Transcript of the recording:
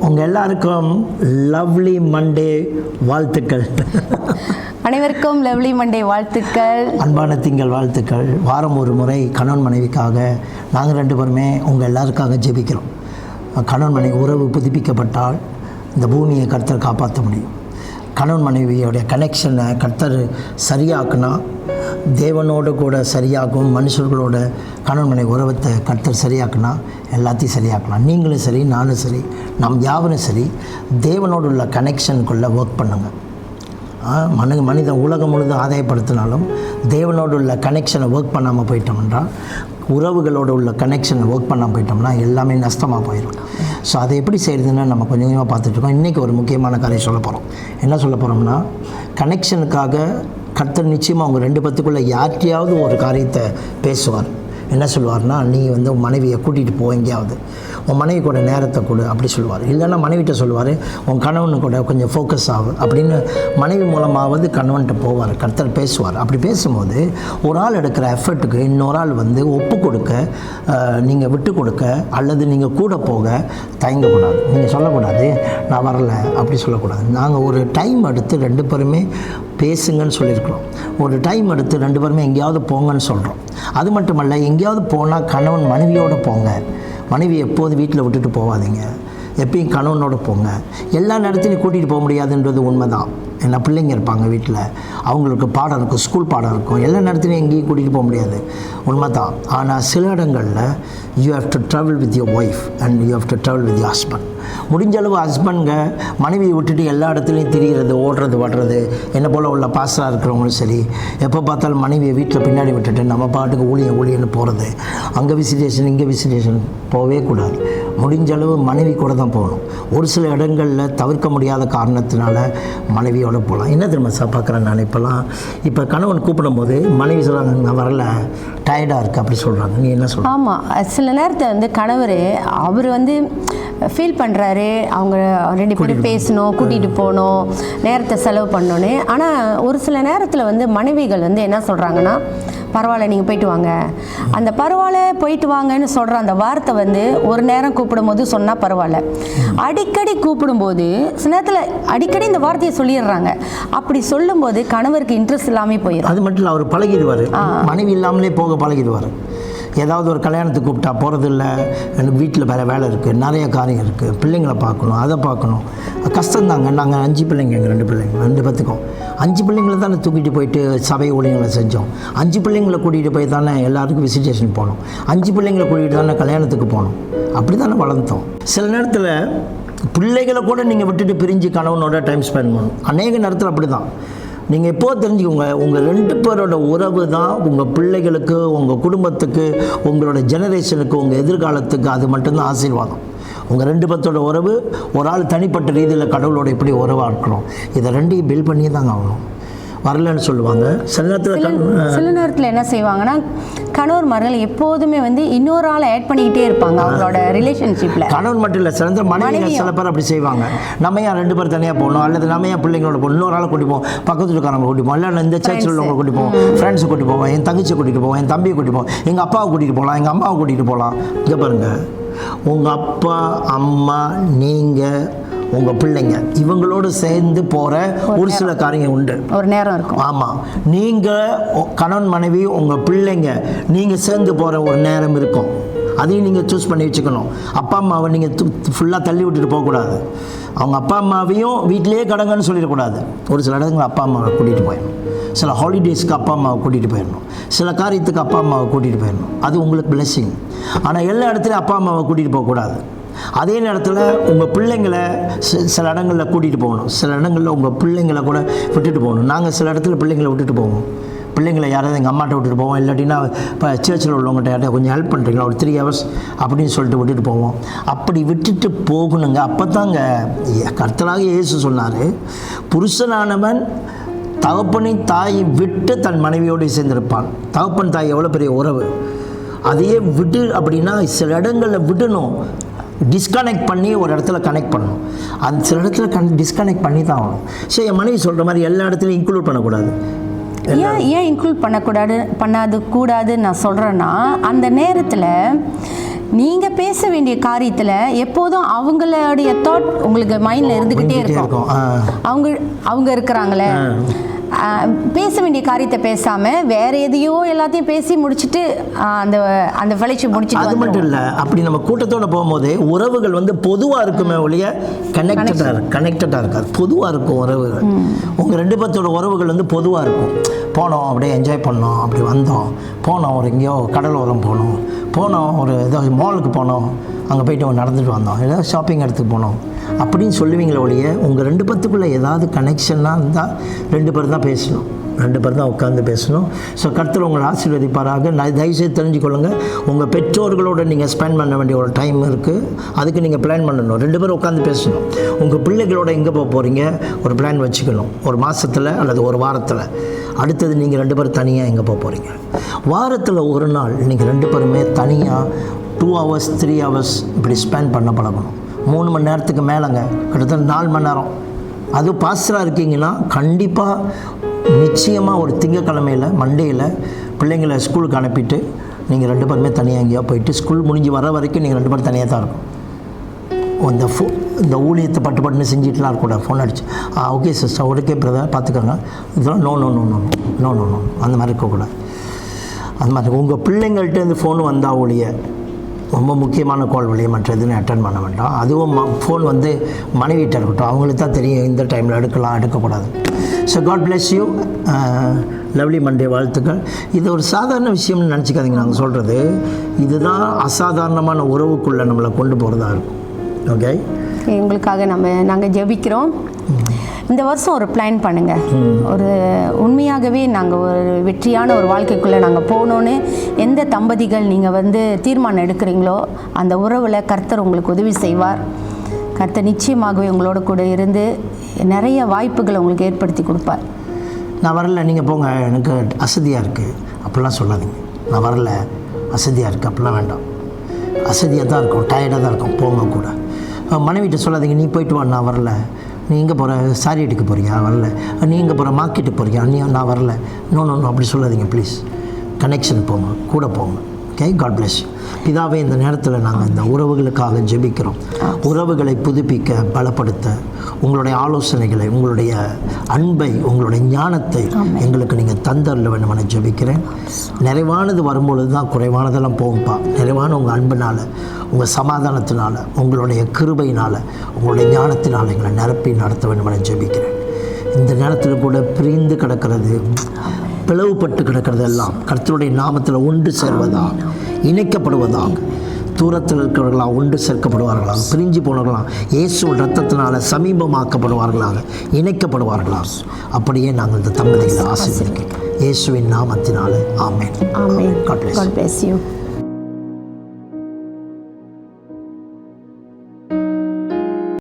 உங்கள் எல்லாருக்கும் lovely Monday வாழ்த்துக்கள். அனைவருக்கும் லவ்லி மண்டே வாழ்த்துக்கள். அன்பான திங்கள் வாழ்த்துக்கள். வாரம் ஒரு முறை கணவன் மனைவிக்காக நாங்கள் ரெண்டு பேருமே உங்கள் எல்லாருக்காக ஜெபிக்கிறோம். கணவன் மனைவி உறவு புதுப்பிக்கப்பட்டால் இந்த பூமியை கர்த்தர் காப்பாற்ற முடியும். கணவன் மனைவியோடைய கனெக்ஷனை கர்த்தர் சரியாக்குனா தேவனோடு கூட சரியாகும் மனுஷர்களோட கணவன் உறவத்தை கர்த்தர் சரியாக்குனா எல்லாத்தையும் சரியாக்கலாம். நீங்களும் சரி நானும் சரி நம் யாவரும் சரி தேவனோடு உள்ள கனெக்ஷனுக்குள்ளே ஒர்க் பண்ணுங்கள் மனு மனிதன் உலகம் முழுதும் ஆதாயப்படுத்தினாலும் தேவனோடு உள்ள கனெக்ஷனை ஒர்க் பண்ணாமல் போயிட்டோம்னா உறவுகளோடு உள்ள கனெக்ஷனை ஒர்க் பண்ணாமல் போயிட்டோம்னா எல்லாமே நஷ்டமாக போயிடும் ஸோ அதை எப்படி செய்கிறதுன்னு நம்ம கொஞ்சம் கொஞ்சமாக பார்த்துட்ருக்கோம் இன்றைக்கி ஒரு முக்கியமான காரியம் சொல்ல போகிறோம் என்ன சொல்ல போகிறோம்னா கனெக்ஷனுக்காக கர்த்தர் நிச்சயமாக அவங்க ரெண்டு பத்துக்குள்ளே யார்கிட்டையாவது ஒரு காரியத்தை பேசுவார். என்ன சொல்லுவார்னா நீ வந்து உன் மனைவியை கூட்டிகிட்டு போ எங்கேயாவது. உன் மனைவி கூட நேரத்தை கொடு அப்படி சொல்லுவார். இல்லைன்னா மனைவிட்ட சொல்லுவார் உன் கணவனு கூட கொஞ்சம் ஃபோக்கஸ் ஆகும் அப்படின்னு மனைவி மூலமாவது கணவன்கிட்ட போவார் கர்த்தர் பேசுவார். அப்படி பேசும்போது ஒரு ஆள் எடுக்கிற எஃபர்ட்டுக்கு இன்னொரு ஆள் வந்து ஒப்பு கொடுக்க நீங்கள் விட்டு கொடுக்க அல்லது நீங்கள் கூட போக தயங்கக்கூடாது. நீங்கள் சொல்லக்கூடாது நான் வரல அப்படி சொல்லக்கூடாது. நாங்கள் ஒரு டைம் எடுத்து ரெண்டு பேருமே பேசுங்கன்னு சொல்லியிருக்கிறோம். ஒரு டைம் எடுத்து ரெண்டு பேருமே எங்கேயாவது போங்கன்னு சொல்கிறோம் அது மட்டுமல்ல எங்கேயாவது போனால் கணவன் மனைவியோடு போங்க. மனைவி எப்போது வீட்டில் விட்டுட்டு போகாதீங்க எப்பயும் கணவனோட போங்க. எல்லா நேரத்திலையும் கூட்டிகிட்டு போக முடியாதுன்றது உண்மை தான் ஏன்னா பிள்ளைங்க இருப்பாங்க வீட்டில். அவங்களுக்கு பாடம் இருக்கும் ஸ்கூல் பாடம் இருக்கும். எல்லா நேரத்துலையும் எங்கேயும் கூட்டிகிட்டு போக முடியாது. உண்மை தான் ஆனால் சில இடங்களில் you have to travel with your wife and you have to travel with your husband முடிஞ்ச அளவு ஹஸ்பண்ட்ங்க மனைவியை விட்டுட்டு எல்லா இடத்துலையும் திரிகிறது ஓடுறது வாடுறது என்ன போல் உள்ள பாசராக இருக்கிறவங்களும் சரி எப்போ பார்த்தாலும் மனைவியை வீட்டில் பின்னாடி விட்டுட்டு நம்ம பாட்டுக்கு ஊழியம் ஊழியன்னு போகிறது அங்கே விசிட்டேஷன் இங்கே விசிட்டேஷன் போகவே கூடாது. முடிஞ்ச அளவு மனைவி கூட தான் போகணும். ஒரு சில இடங்களில் தவிர்க்க முடியாத காரணத்தினால மனைவியோட போகலாம். என்ன தெரியுமா சார் பார்க்குறேன் நான் இப்போலாம்? இப்போ கணவன் கூப்பிடும்போது மனைவி சொல்கிறாங்க நான் வரல டயர்டாக இருக்குது அப்படி சொல்கிறாங்க நீ என்ன சொல்ற? ஆமாம் சில நேரத்தில் வந்து கணவர் அவர் வந்து ஃபீல் பண்ணுறாரு அவங்க ரெண்டு பேரும் பேசணும் கூட்டிகிட்டு போகணும் நேரத்தை செலவு பண்ணணுன்னு ஆனால் ஒரு சில நேரத்தில் வந்து மனைவிகள் வந்து என்ன சொல்கிறாங்கன்னா பரவாயில்ல நீங்கள் போயிட்டு வாங்க. அந்த பரவாயில்ல போயிட்டு வாங்கன்னு சொல்கிற அந்த வார்த்தை வந்து ஒரு நேரம் கூப்பிடும்போது சொன்னால் பரவாயில்ல. அடிக்கடி கூப்பிடும்போது சில நேரத்தில் அடிக்கடி இந்த வார்த்தையை சொல்லிடுறாங்க. அப்படி சொல்லும்போது கணவருக்கு இன்ட்ரெஸ்ட் இல்லாமல் போயிடும் அது மட்டும் இல்லை அவர் பழகிடுவார். மனைவி இல்லாமலே போக பழகிடுவார். ஏதாவது ஒரு கல்யாணத்துக்கு கூப்பிட்டா போகிறது இல்லை எனக்கு வீட்டில் வேறு வேலை இருக்குது நிறைய காரியம் இருக்குது பிள்ளைங்களை பார்க்கணும் அதை பார்க்கணும். கஷ்டம்தாங்க. நாங்கள் அஞ்சு பிள்ளைங்க எங்கள் ரெண்டு பிள்ளைங்க. ரெண்டு பேத்துக்கும். அஞ்சு பிள்ளைங்கள தானே தூக்கிட்டு போயிட்டு சபை ஊழியங்களை செஞ்சோம். அஞ்சு பிள்ளைங்களை கூட்டிகிட்டு போய் தானே எல்லாருக்கும் விசிட்டேஷன் போனோம். அஞ்சு பிள்ளைங்களை கூட்டிகிட்டு தானே கல்யாணத்துக்கு போனோம். அப்படி தானே வளர்ந்தோம். சில நேரத்தில் பிள்ளைகளை கூட நீங்கள் விட்டுட்டு பிரிஞ்சு கணவனோட டைம் ஸ்பெண்ட் பண்ணணும். அநேக நேரத்தில் அப்படி தான் நீங்கள் எப்போ தெரிஞ்சுக்கோங்க உங்கள் ரெண்டு பேரோட உறவு தான் உங்கள் பிள்ளைகளுக்கு உங்கள் குடும்பத்துக்கு உங்களோட ஜெனரேஷனுக்கு உங்கள் எதிர்காலத்துக்கு அது மட்டும்தான் ஆசீர்வாதம். உங்கள் ரெண்டு பேர்த்தோட உறவு ஒரு ஆள் தனிப்பட்ட ரீதியில் கடவுளோட எப்படி உறவாக இருக்கணும். இதை ரெண்டையும் பில் பண்ணியே தாங்க ஆகணும். வரலன்னு சொல்லுவாங்க. சில நேரத்தில் சில நேரத்தில் என்ன செய்வாங்கன்னா கணவர்மார்கள் எப்போதுமே வந்து இன்னொரு ஆளை ஆட் பண்ணிக்கிட்டே இருப்பாங்க அவங்களோட ரிலேஷன்ஷிப்பில் கணவன் மட்டும் இல்லை சிறந்த மனைவியும். சில பேர் அப்படி செய்வாங்க. நம்ம ஏன் ரெண்டு பேர் தனியாக போகணும்? அல்லது நம்ம ஏன் பிள்ளைங்களோட போகணும்? இன்னொரு ஆளை கூட்டி போவோம். பக்கத்து வீட்டுக்காரங்க கூட்டி போவோம். இல்லை இந்த சர்ச்சில் உள்ளவங்க கூட்டி போவோம். ஃப்ரெண்ட்ஸை கூட்டி போவோம். என் தங்கச்சியை கூட்டிகிட்டு போவோம். என் தம்பியை கூட்டி போவோம். எங்கள் அப்பாவை கூட்டிகிட்டு போகலாம். எங்கள் அம்மாவை கூட்டிகிட்டு போகலாம். இங்கே பாருங்கள் உங்கள் அப்பா அம்மா நீங்கள் உங்கள் பிள்ளைங்க. இவங்களோடு சேர்ந்து போகிற ஒரு சில காரியம் உண்டு. ஒரு நேரம் இருக்கும். ஆமாம் நீங்கள் கணவன் மனைவி உங்கள் பிள்ளைங்க நீங்கள் சேர்ந்து போகிற ஒரு நேரம் இருக்கும். அதையும் நீங்கள் சூஸ் பண்ணி வச்சுக்கணும். அப்பா அம்மாவை நீங்கள் ஃபுல்லாக தள்ளி விட்டுட்டு போகக்கூடாது. அவங்க அப்பா அம்மாவையும் வீட்டிலேயே கடங்கன்னு சொல்லிடக்கூடாது. ஒரு சில இடங்கள் அப்பா அம்மாவை கூட்டிகிட்டு போயிடணும். சில ஹாலிடேஸ்க்கு அப்பா அம்மாவை கூட்டிகிட்டு போயிடணும். சில காரியத்துக்கு அப்பா அம்மாவை கூட்டிகிட்டு போயிடணும். அது உங்களுக்கு பிளெஸ்ஸிங் ஆனால் எல்லா இடத்துலையும் அப்பா அம்மாவை கூட்டிகிட்டு போகக்கூடாது. அதே நேரத்தில் உங்கள் பிள்ளைங்களை சில இடங்களில் கூட்டிகிட்டு போகணும். சில இடங்களில் உங்கள் பிள்ளைங்களை கூட விட்டுட்டு போகணும். நாங்கள் சில இடத்துல பிள்ளைங்களை விட்டுட்டு போவோம். பிள்ளைங்களை யாராவது எங்கள் அம்மாட்ட விட்டுட்டு போவோம். இல்லாட்டினா இப்போ சேர்ச்சில் உள்ளவங்ககிட்ட யார்ட்ட கொஞ்சம் ஹெல்ப் பண்ணுறீங்களா ஒரு த்ரீ ஹவர்ஸ் அப்படின்னு சொல்லிட்டு விட்டுட்டு போவோம். அப்படி விட்டுட்டு போகணுங்க. அப்போ தாங்க கர்த்தராக இயேசு சொன்னார் புருஷனானவன் தகப்பனை தாயை விட்டு தன் மனைவியோடு சேர்ந்திருப்பான். தகப்பன் தாய் எவ்வளோ பெரிய உறவு. அதையே விடு அப்படின்னா சில இடங்களில் விடணும். டிஸ்கனெக்ட் பண்ணி ஒரு இடத்துல கனெக்ட் பண்ணணும். அந்த சில இடத்துல கன் டிஸ்கனெக்ட் பண்ணி தான் ஆகணும். சரி என் மனைவி சொல்கிற மாதிரி எல்லா இடத்துலையும் இன்க்ளூட் பண்ணக்கூடாது. ஏன் ஏன் இன்க்ளூட் பண்ணக்கூடாது பண்ணாது கூடாதுன்னு நான் சொல்கிறேன்னா அந்த நேரத்தில் நீங்கள் பேச வேண்டிய காரியத்தில் எப்போதும் அவங்களுடைய தாட் உங்களுக்கு மைண்டில் இருந்துக்கிட்டே இருக்கும். அவங்க அவங்க இருக்கிறாங்களே. பேச வேண்டிய காரியத்தை பேசாம வேற எதையோ எல்லாத்தையும் பேசி முடிச்சிட்டு அந்த அந்த ஃபெலோஷிப் முடிச்சிட்டு அது மட்டும் இல்லை அப்படி நம்ம கூட்டத்தோட போகும்போது உறவுகள் வந்து பொதுவாக இருக்குமே ஒழிய கனெக்டடாக கனெக்டடாக இருக்காது. பொதுவாக இருக்கும் உறவுகள். உங்கள் ரெண்டு பேர்த்தோட உறவுகள் வந்து பொதுவாக இருக்கும். போனோம் அப்படியே என்ஜாய் பண்ணோம் அப்படி வந்தோம். போனோம் ஒரு எங்கேயோ கடலோரம் போனோம். போனோம் ஒரு ஏதோ மாலுக்கு போனோம் அங்கே போயிட்டு நடந்துட்டு வந்தோம். ஏதாவது ஷாப்பிங் இடத்துக்கு போனோம். அப்படின்னு சொல்லுவீங்களே ஒழிய உங்கள் ரெண்டு பேர்த்துக்குள்ளே ஏதாவது கனெக்ஷன்லாம் இருந்தால் ரெண்டு பேர் தான் பேசணும். ரெண்டு பேர் தான் உட்காந்து பேசணும். ஸோ கருத்தில் உங்களை ஆசீர்வதிப்பாராக. நான் தயவுசெய்து தெரிஞ்சுக்கொள்ளுங்கள் உங்கள் பெற்றோர்களோடு நீங்கள் ஸ்பெண்ட் பண்ண வேண்டிய ஒரு டைம் இருக்குது அதுக்கு நீங்கள் பிளான் பண்ணணும். ரெண்டு பேரும் உட்காந்து பேசணும். உங்கள் பிள்ளைகளோட எங்கே போக போகிறீங்க ஒரு பிளான் வச்சுக்கணும். ஒரு மாதத்தில் அல்லது ஒரு வாரத்தில். அடுத்தது நீங்கள் ரெண்டு பேரும் தனியாக எங்கே போக போகிறீங்க வாரத்தில் ஒரு நாள் நீங்கள் ரெண்டு பேருமே தனியாக டூ ஹவர்ஸ் த்ரீ ஹவர்ஸ் இப்படி ஸ்பெண்ட் பண்ண பழகணும். மூணு மணி நேரத்துக்கு மேலேங்க. கிட்டத்தட்ட நாலு மணி நேரம். அது பாஸ்டராக இருக்கீங்கன்னா கண்டிப்பாக நிச்சயமாக ஒரு திங்கக்கிழமையில் மண்டேயில் பிள்ளைங்களை ஸ்கூலுக்கு அனுப்பிட்டு நீங்கள் ரெண்டு பேருமே தனியாக எங்கேயோ போயிட்டு ஸ்கூல் முடிஞ்சு வர வரைக்கும் நீங்கள் ரெண்டு பேரும் தனியாக தான் இருக்கும் இந்த ஃபோ இந்த ஊழியத்தை பட்டு பட்டுன்னு செஞ்சுட்டுலாம் இருக்கக்கூடாது. ஃபோன் அடிச்சு. ஆ ஓகே சிஸ்டர் ஓகே பிரதர் பார்த்துக்கோங்க. இதெல்லாம் no no no no no no no அந்த மாதிரி இருக்கக்கூடாது. அந்த மாதிரி உங்கள் பிள்ளைங்கள்ட்டேருந்து ஃபோன் வந்தால் ஒழிய ரொம்ப முக்கியமான கால் வழியை மற்ற எதுவும் அட்டன் பண்ண வேண்டாம். அதுவும் ஃபோன் வந்து மனைவிட்ட இருக்கட்டும். அவங்களுக்கு தான் தெரியும் இந்த டைமில் எடுக்கலாம் எடுக்கக்கூடாது. So god bless you lovely Monday வாழ்த்துக்கள். இது ஒரு சாதாரண விஷயம்னு நினச்சிக்காதீங்க. நாங்கள் சொல்கிறது இதுதான் அசாதாரணமான உறவுக்குள்ளே நம்மளை கொண்டு போகிறதா இருக்கும். ஓகே எங்களுக்காக நம்ம நாங்கள் ஜெபிக்கிறோம். இந்த வருஷம் ஒரு பிளான் பண்ணுங்க. ஒரு உண்மையாகவே நாங்கள் ஒரு வெற்றியான ஒரு வாழ்க்கைக்குள்ளே நாங்கள் போகணுன்னு எந்த தம்பதிகள் நீங்கள் வந்து தீர்மானம் எடுக்கிறீங்களோ அந்த உறவில் கர்த்தர் உங்களுக்கு உதவி செய்வார். கர்த்தர் நிச்சயமாகவே உங்களோட கூட இருந்து நிறைய வாய்ப்புகளை உங்களுக்கு ஏற்படுத்தி கொடுப்பார். நான் வரல நீங்கள் போங்க. எனக்கு அசதியாக இருக்குது அப்படிலாம் சொல்லாதீங்க. நான் வரல. அசதியாக இருக்குது அப்படிலாம் வேண்டாம். அசதியாக தான் இருக்கும். டயர்டாக தான் இருக்கும். போங்க கூட. மனைவிட்ட சொல்லாதீங்க நீ போயிட்டு வா நான் வரல. நீ எங்கே போகிற சாரி எடுக்க போறியா? வரல. நீ எங்கே போகிற மார்க்கெட்டுக்கு போறியா? நீ நான் வரல. நோ நோ நோ அப்படி சொல்லாதீங்க ப்ளீஸ் கனெக்ஷன் போங்க கூட போங்க. Okay god you. பிதாவே இந்த நேரத்தில் நாங்கள் இந்த உறவுகளுக்காக ஜெபிக்கிறோம். உறவுகளை புதுப்பிக்க பலப்படுத்த உங்களுடைய ஆலோசனைகளை உங்களுடைய அன்பை உங்களுடைய ஞானத்தை எங்களுக்கு நீங்கள் தந்தரல வேண்டும் என ஜெபிக்கிறேன். நிறைவானது வரும்பொழுது தான் குறைவானதெல்லாம் போகும்ப்பா நிறைவான உங்கள் அன்பினால் உங்கள் சமாதானத்தினால உங்களுடைய கிருபையினால் உங்களுடைய ஞானத்தினால் எங்களை நிரப்பி நடத்த வேண்டும் என ஜெபிக்கிறேன். இந்த நேரத்தில் கூட பிரிந்து கிடக்கிறது. பிளவுபட்டு கிடக்கிறது எல்லாம் கர்த்தருடைய நாமத்தில் ஒன்று சேர்வதாக இணைக்கப்படுவதாக. தூரத்தில் இருக்கிறவர்களாக ஒன்று சேர்க்கப்படுவார்களாக பிரிஞ்சு போனவர்களாக இயேசுவின் ரத்தத்தினால சமீபமாக்கப்படுவார்களாக இணைக்கப்படுவார்களாக. அப்படியே நாங்கள் இந்த தம்பதிகளை ஆசீர்வதிக்கிறோம். இயேசுவின் நாமத்தினால ஆமென். ஆமென். God bless you.